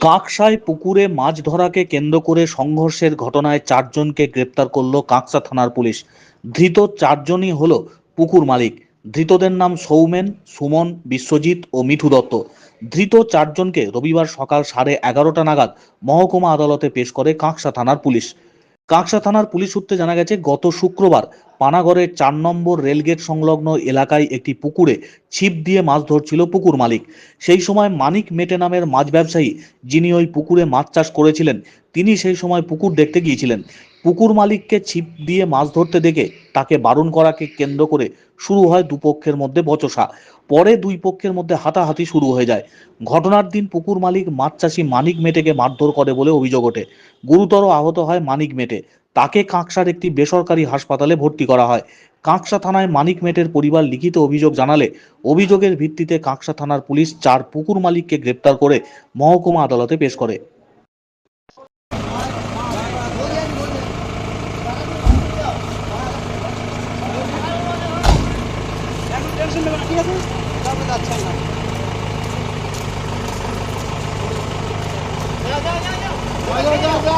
কাঁকসায় পুকুরে মাছ ধরাকে কেন্দ্র করে সংঘর্ষের ঘটনায় চারজনকে গ্রেপ্তার করল কাঁকসা থানার পুলিশ। ধৃত চারজনই হল পুকুর মালিক। ধৃতদের নাম সৌমেন, সুমন, বিশ্বজিৎ ও মিঠু দত্ত। ধৃত চারজনকে রবিবার সকাল সাড়ে এগারোটা নাগাদ মহকুমা আদালতে পেশ করে কাঁকসা থানার পুলিশ। কাঁকসা থানার পুলিশ সূত্রে জানা গেছে, গত শুক্রবার পানাগড়ের চার নম্বর রেলগেট সংলগ্ন এলাকায় একটি পুকুরে ছিপ দিয়ে মাছ ধরছিল পুকুর মালিক। সেই সময় মানিক মেটে নামের মাছ ব্যবসায়ী, যিনি ওই পুকুরে মাছ চাষ করেছিলেন, তিনি সেই সময় পুকুর দেখতে গিয়েছিলেন। পুকুর মালিককে ছিপ দিয়ে মাছ ধরতে দেখে তাকে বারণ করাকে কেন্দ্র করে শুরু হয় দুপক্ষের মধ্যে বচসা। পরে দুই পক্ষের মধ্যে হাতাহাতি শুরু হয়ে যায়। ঘটনার দিন পুকুর মালিক, মাছ চাষি মানিক মেটেকে মারধর করে বলে অভিযোগ ওঠে। গুরুতর আহত হয় মানিক মেটে। তাকে কাঁকসার একটি বেসরকারি হাসপাতালে ভর্তি করা হয়। কাঁকসা থানায় মানিক মেটের পরিবার লিখিত অভিযোগ জানালে অভিযোগের ভিত্তিতে কাঁকসা থানার পুলিশ চার পুকুর মালিককে গ্রেপ্তার করে মহকুমা আদালতে পেশ করে। যা যা যা